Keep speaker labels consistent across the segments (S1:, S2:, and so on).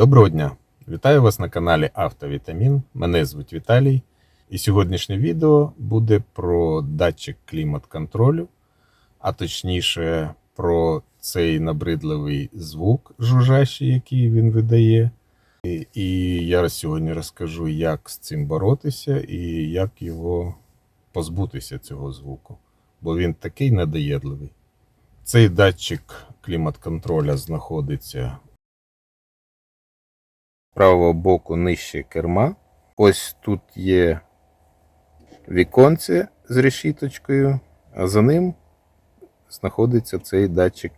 S1: Доброго дня! Вітаю вас на каналі Автовітамін. Мене звуть Віталій. І сьогоднішнє відео буде про датчик клімат-контролю, а точніше про цей набридливий звук жужжащий, який він видає. І, і я сьогодні розкажу, як з цим боротися і як його позбутися цього звуку, бо він такий надоєдливий. Цей датчик клімат-контроля знаходиться правого боку нижче керма. Ось тут є віконце з решіточкою, а за ним знаходиться цей датчик.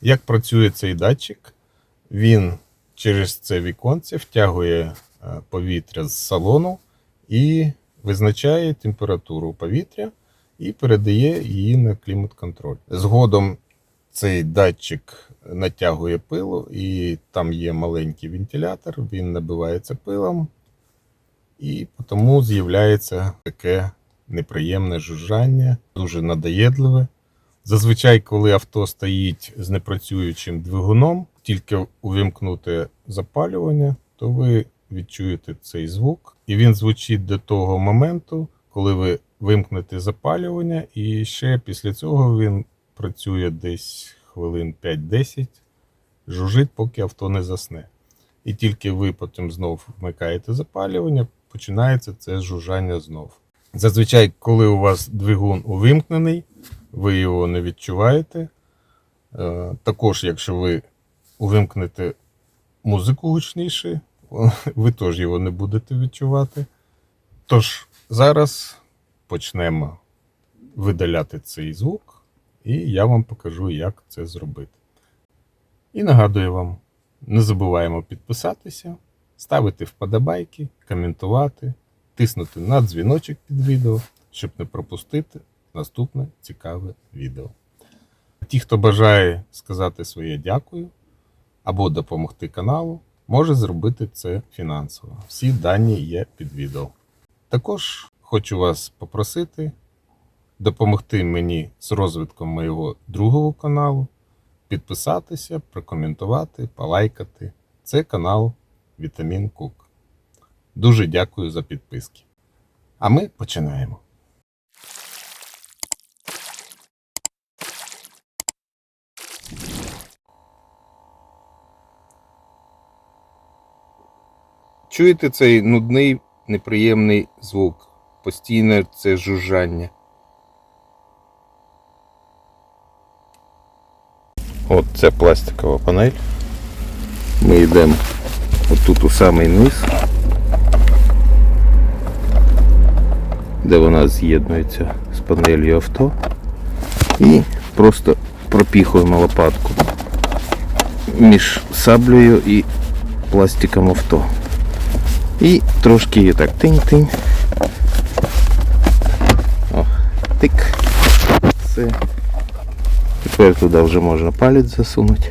S1: Як працює цей датчик? Він через це віконце втягує е, повітря з салону і визначає температуру повітря і передає її на клімат-контроль. Згодом цей датчик натягує пилу, і там є маленький вентилятор, він набивається пилом, і тому з'являється таке неприємне жужжання, дуже надоєдливе. Зазвичай, коли авто стоїть з непрацюючим двигуном, тільки увімкнути запалювання, то ви відчуєте цей звук, і він звучить до того моменту, коли ви вимкнете запалювання, і ще після цього він працює десь хвилин 5-10, жужить, поки авто не засне. І тільки ви потім знов вмикаєте запалювання, починається це жужжання знов. Зазвичай, коли у вас двигун увімкнений, ви його не відчуваєте. Е, Також, якщо ви увімкнете музику гучніше, ви теж його не будете відчувати. Тож, зараз почнемо видаляти цей звук, і я вам покажу, як це зробити. І нагадую вам, не забуваємо підписатися, ставити вподобайки, коментувати, тиснути на дзвіночок під відео, щоб не пропустити наступне цікаве відео. Ті, хто бажає сказати своє дякую або допомогти каналу, може зробити це фінансово. Всі дані є під відео. Також хочу вас попросити допомогти мені з розвитком моєго другого каналу, підписатися, прокоментувати, полайкати. Це канал Вітамін Кук. Дуже дякую за підписки. А ми починаємо. Чуєте цей нудний, неприємний звук? Постійне це жужжання. От це пластикова панель. Ми йдемо отут у самий низ, де вона з'єднується з панелью авто. І просто пропіхуємо лопатку між саблею і пластиком авто. І трошки її так тинь-тинь. О, тик. Все. Тепер туди вже можна палець засунути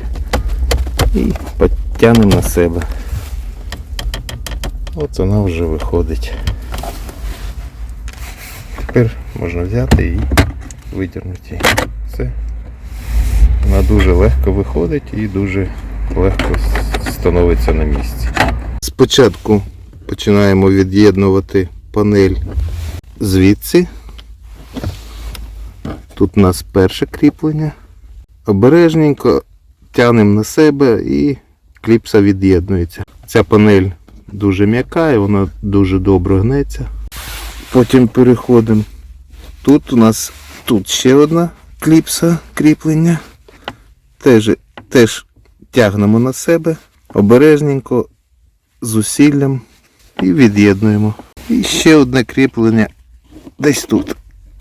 S1: і підтягнемо на себе. От вона вже виходить. Тепер можна взяти і витягнути. Все. Вона дуже легко виходить і дуже легко становиться на місці. Спочатку починаємо від'єднувати панель звідси. Тут у нас перше кріплення. Обережненько тягнемо на себе і кліпса від'єднується. Ця панель дуже м'яка і вона дуже добре гнеться. Потім переходимо. Тут у нас тут ще одна кліпса кріплення. Теж, теж тягнемо на себе обережненько, з зусиллям і від'єднуємо. І ще одне кріплення десь тут.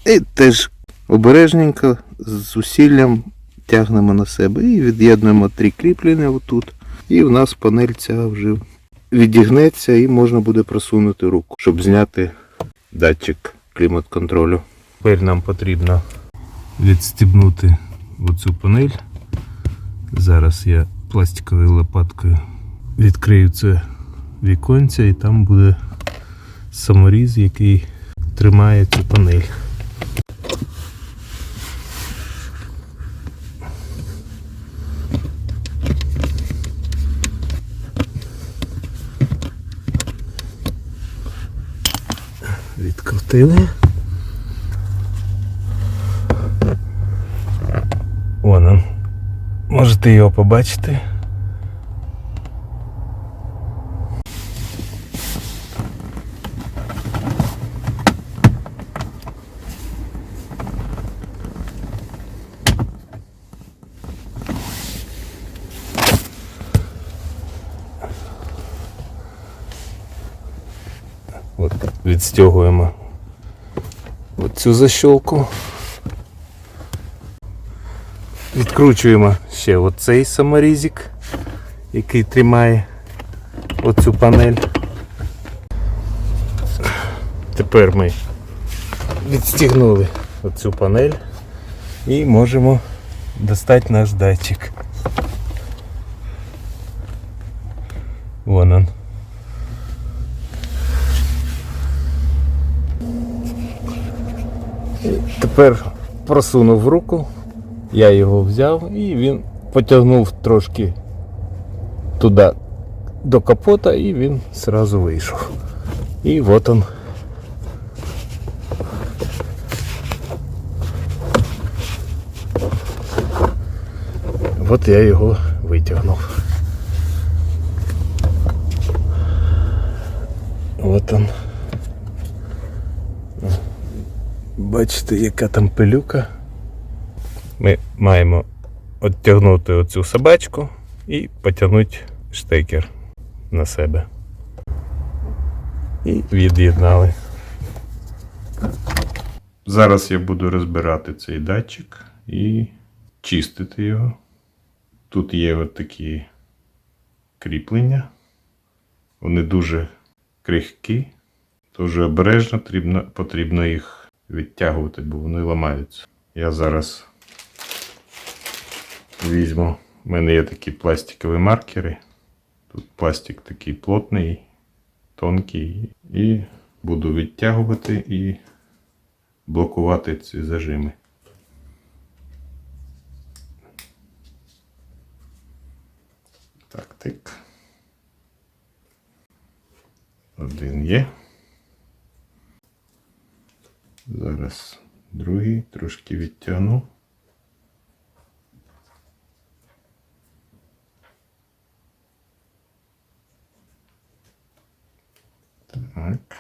S1: І теж обережненько з зусиллям тягнемо на себе і від'єднуємо три кріплення отут. І в нас панель ця вже відігнеться і можна буде просунути руку, щоб зняти датчик клімат-контролю. Тепер нам потрібно відстібнути оцю панель. Зараз я пластиковою лопаткою відкрию це віконце і там буде саморіз, який тримає цю панель. Запустили. Вон он. Можете його побачити. От відстягуємо оцю защолку. Відкручуємо ще оцей саморізик, який тримає оцю панель. Тепер ми відстігнули оцю панель і можемо достати наш датчик. Вон он. Тепер просунув руку, я його взяв і він потягнув трошки туди до капота і він зразу вийшов. І от он. От я його витягнув. От он. Бачите, яка там пилюка. Ми маємо відтягнути оцю собачку і потягнути штекер на себе. І від'єднали. Зараз я буду розбирати цей датчик і чистити його. Тут є от такі кріплення. Вони дуже крихкі. Дуже обережно потрібно, потрібно їх відтягувати, бо вони ламаються. Я зараз візьму. У мене є такі пластикові маркери. Тут пластик такий плотний, тонкий. І буду відтягувати і блокувати ці зажими. Так, тик. Один є. Зараз другий трошки відтягну. Так.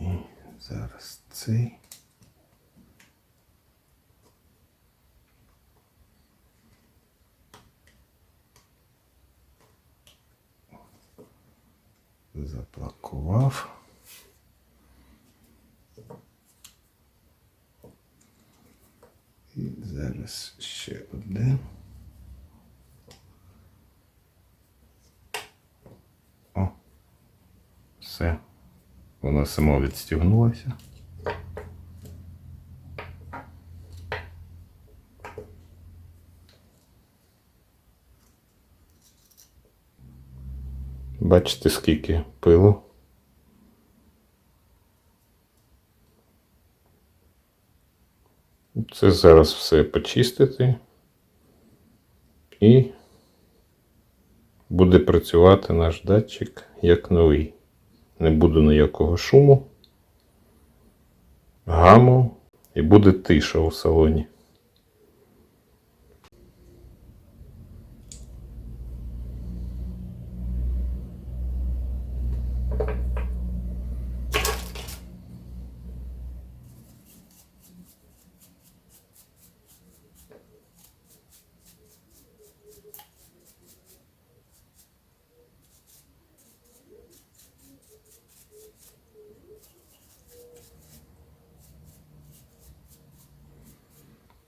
S1: І. Заплакував. І зараз ще один. О, все. Воно само відстігнулося. Бачите, скільки пилу. Це зараз все почистити і буде працювати наш датчик як новий. Не буде ніякого шуму, гаму і буде тиша у салоні.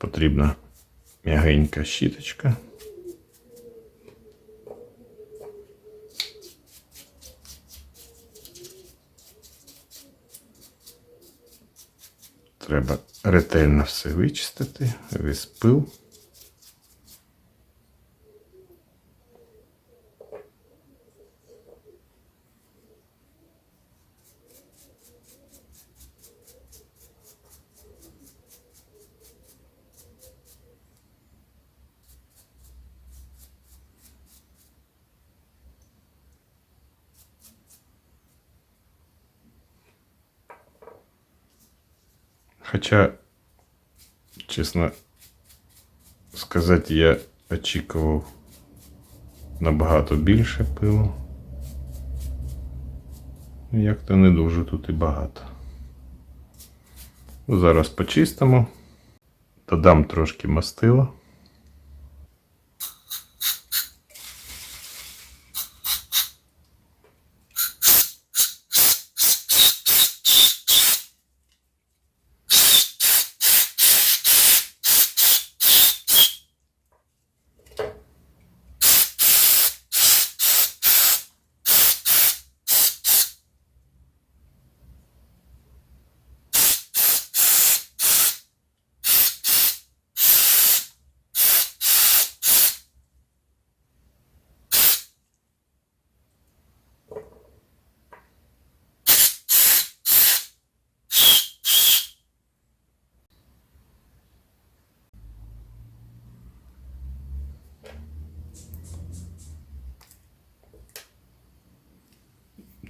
S1: Потрібна м'ягенька щіточка. Треба ретельно все вичистити, весь пил. Хоча, чесно сказати, я очікував набагато більше пилу. Ну, Як то не дуже тут і багато. Ну, Зараз почистимо, додам трошки мастила.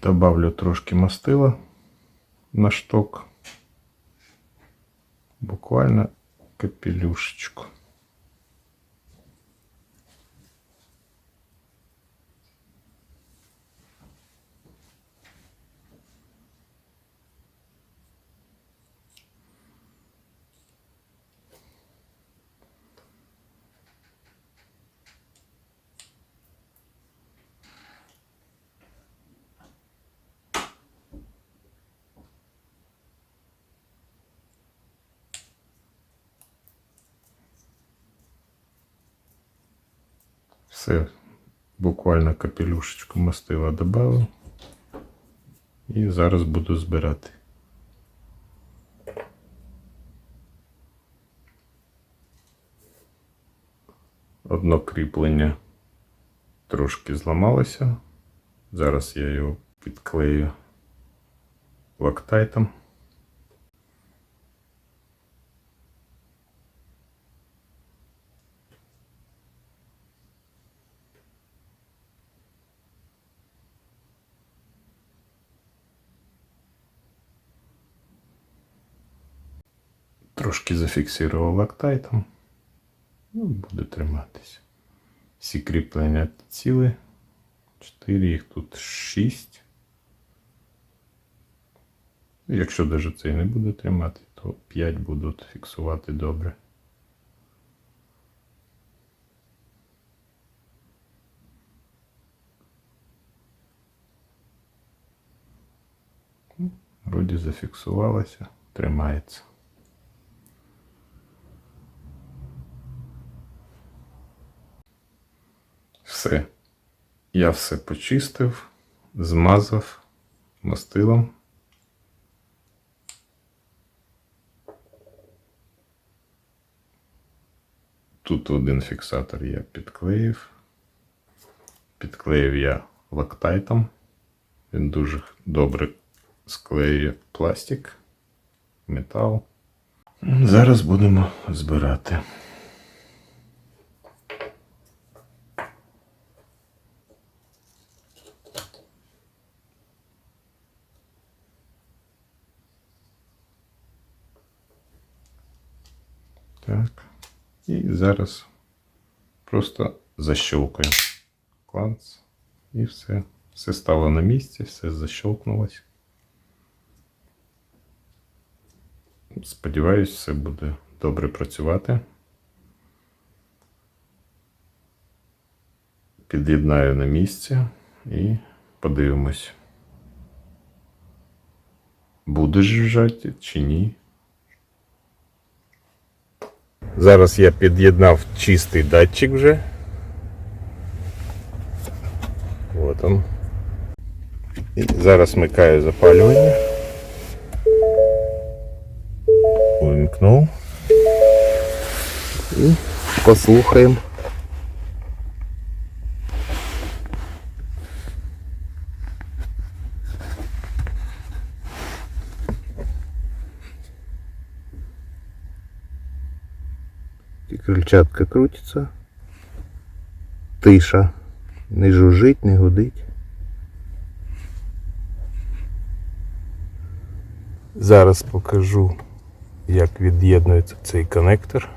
S1: Добавлю трошки мастила на шток. Буквально капелюшечку. Все, буквально капелюшечку мастила добавив. І зараз буду збирати. Одно кріплення трошки зламалося. Зараз я його підклею лактайтом. Трошки зафіксував лактайтом. Ну, буде триматися. Всі кріплення ціли. 4, їх тут 6. Якщо навіть цей не буде тримати, то 5 будуть фіксувати добре. Ну, Вроді зафіксувалося, тримається. Все. Я все почистив, змазав мастилом. Тут один фіксатор я підклеїв. Підклеїв я лактайтом. Він дуже добре склеює пластик, метал. Зараз будемо збирати. Так. І зараз просто защелкаю кланц. І все. Все стало на місці, все защелкнулось. Сподіваюсь, все буде добре працювати. Під'єднаю на місці і подивимось. Будеш вжати чи ні. Зараз я під'єднав чистий датчик вже. Вот он. І зараз вмикаю запалювання. Увімкнув. І послухаємо. І крутиться. Тиша. Не жужжить, не гудить. Зараз покажу як від'єднується цей коннектор.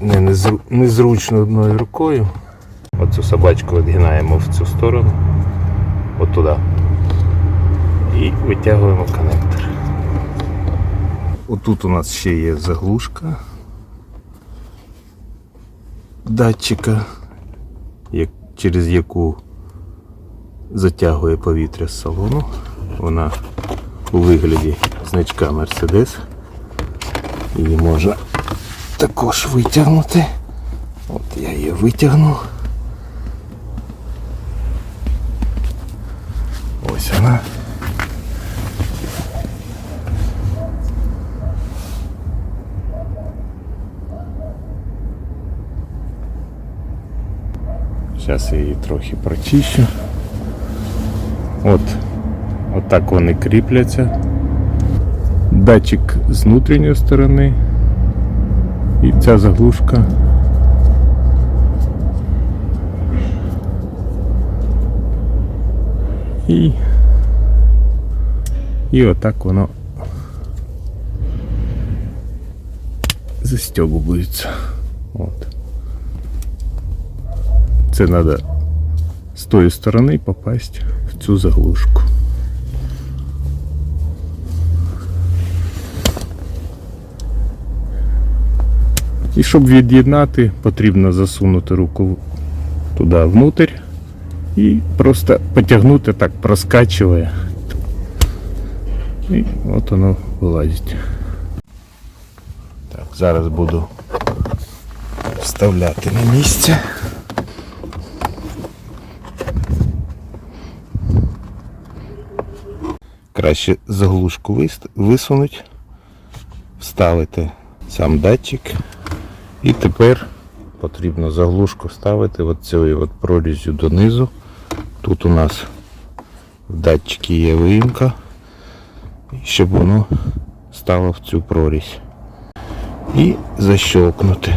S1: Не незру- незручно одною рукою. Оцю собачку відгинаємо в цю сторону, от туди. І витягуємо коннектор. Отут у нас ще є заглушка датчика, як, через яку затягує повітря з салону. Вона у вигляді значка Mercedes. Її можна також витягнути. От я її витягнув. Ось вона. Зараз я її трохи прочищу. От, отак вони кріпляться. Датчик з внутрішньої сторони і ця заглушка. І, і отак воно застегується. От. Це треба з тої сторони попасть в цю заглушку. І щоб від'єднати, потрібно засунути руку туди внутрь і просто потягнути так, проскачує. І от воно вилазить. Так, зараз буду вставляти на місце. Краще заглушку вис- висунуть, вставити сам датчик. І тепер потрібно заглушку вставити от цією от прорізю донизу. Тут у нас в датчикі є виїмка, щоб воно стало в цю прорізь. І защелкнути.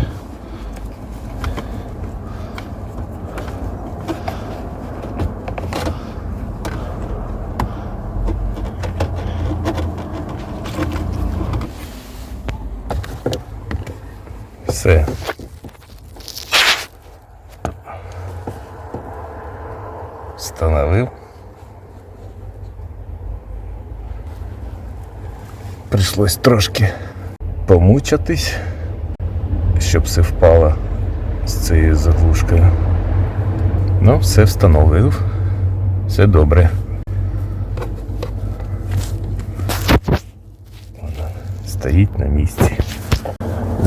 S1: Все. Встановив. Прийшлось трошки помучатись, щоб все впало з цією заглушкою. Ну, все встановив. Все добре. Стоїть на місці.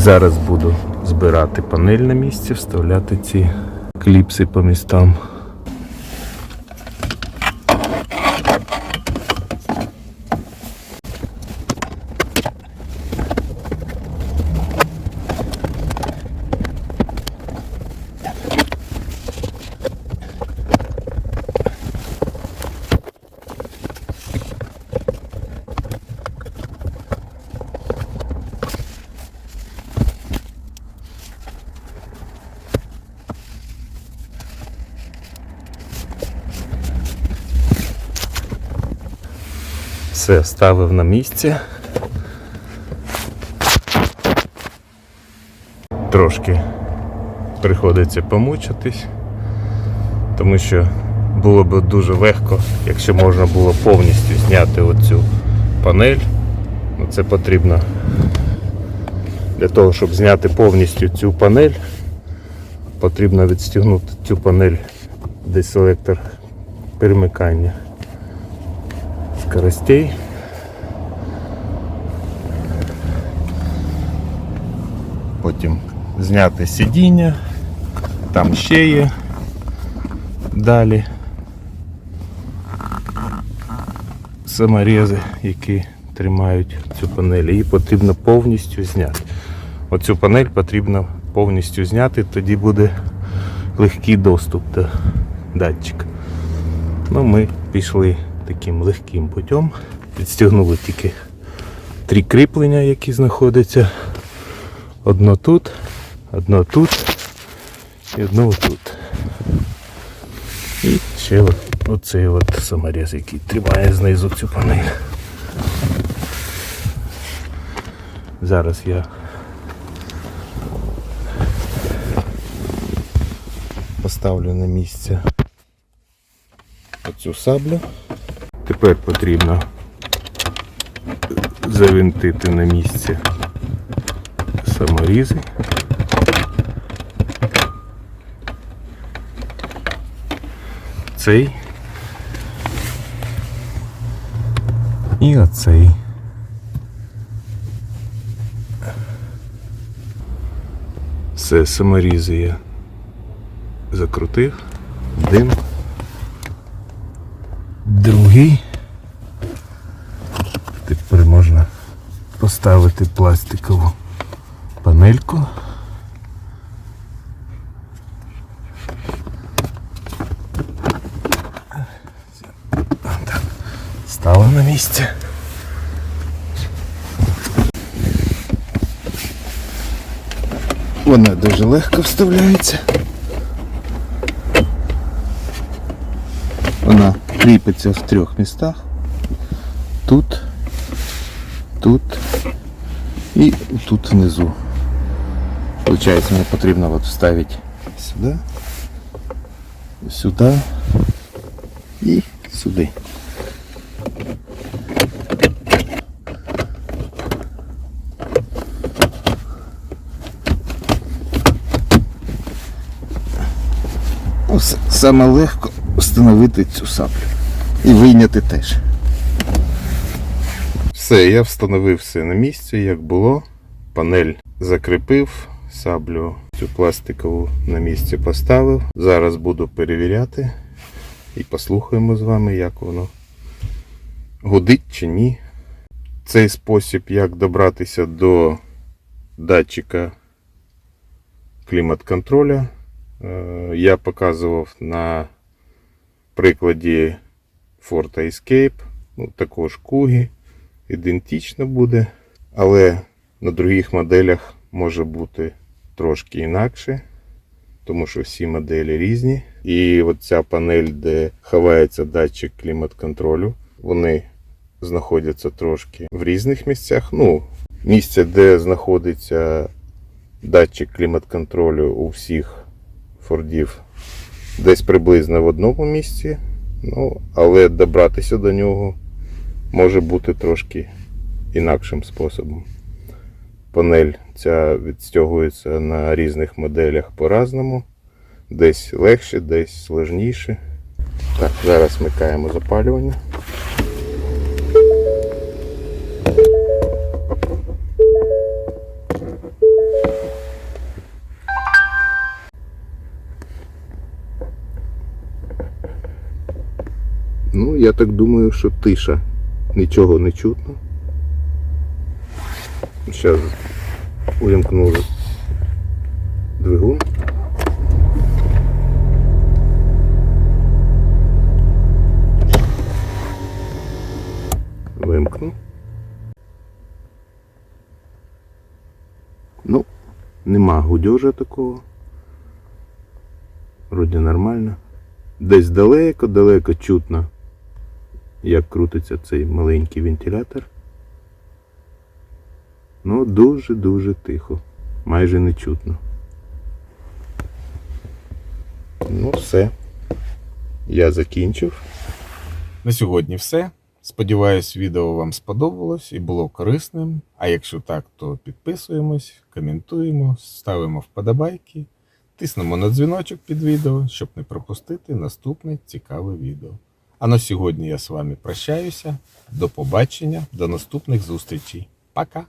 S1: Зараз буду збирати панель на місці, вставляти ці кліпси по містам. Все, ставив на місце. Трошки приходиться помучитись, тому що було б дуже легко, якщо можна було повністю зняти оцю панель. Ну, Це потрібно для того, щоб зняти повністю цю панель, потрібно відстігнути цю панель, де селектор перемикання скоростей. Потім зняти сидіння, там ще є далі саморези, які тримають цю панель. Її потрібно повністю зняти. Оцю панель потрібно повністю зняти, тоді буде легкий доступ до датчика. Ну, ми пішли таким легким путем. Підстягнули тільки три кріплення, які знаходяться. Одно тут, одно тут і одно тут. І ще от, оцей от саморез, який тримає знизу цю панель. Зараз я поставлю на місце оцю саблю. Тепер потрібно завинтити на місце саморізи. Цей. І оцей. Все, саморізи я закрутив. Дим. Другий. Тепер можна поставити пластикову панельку. Так, стала на місце. Вона дуже легко вставляється. Вона кріпиться в трьох містах. Тут, тут і тут внизу. Получається, мені потрібно от вставити сюди, сюди і сюди. Ну, Саме легко встановити цю саблю. І вийняти теж. Все, я встановив все на місці, як було. Панель закріпив, саблю цю пластикову на місці поставив. Зараз буду перевіряти і послухаємо з вами, як воно гудить чи ні. Цей спосіб, як добратися до датчика клімат-контроля, е, я показував на прикладі Ford Escape, ну, також Кугі, ідентично буде, але на других моделях може бути трошки інакше, тому що всі моделі різні. І от ця панель, де ховається датчик клімат-контролю, вони знаходяться трошки в різних місцях. Ну, місце, де знаходиться датчик клімат-контролю у всіх Фордів десь приблизно в одному місці. Ну, але добратися до нього може бути трошки інакшим способом. Панель ця відстягується на різних моделях по-разному. Десь легше, десь сложніше. Так, зараз вмикаємо запалювання. Так думаю, що тиша. Нічого не чутно. Зараз увімкнули двигун. Вимкну. Ну, нема гудежа такого. Вроді нормально. Десь далеко-далеко чутно, як крутиться цей маленький вентилятор. Ну, дуже-дуже тихо. Майже не чутно. Ну, все. Я закінчив. На сьогодні все. Сподіваюсь, відео вам сподобалось і було корисним. А якщо так, то підписуємось, коментуємо, ставимо вподобайки, тиснемо на дзвіночок під відео, щоб не пропустити наступне цікаве відео. А на сьогодні я з вами прощаюся. До побачення, до наступних зустрічей. Пока!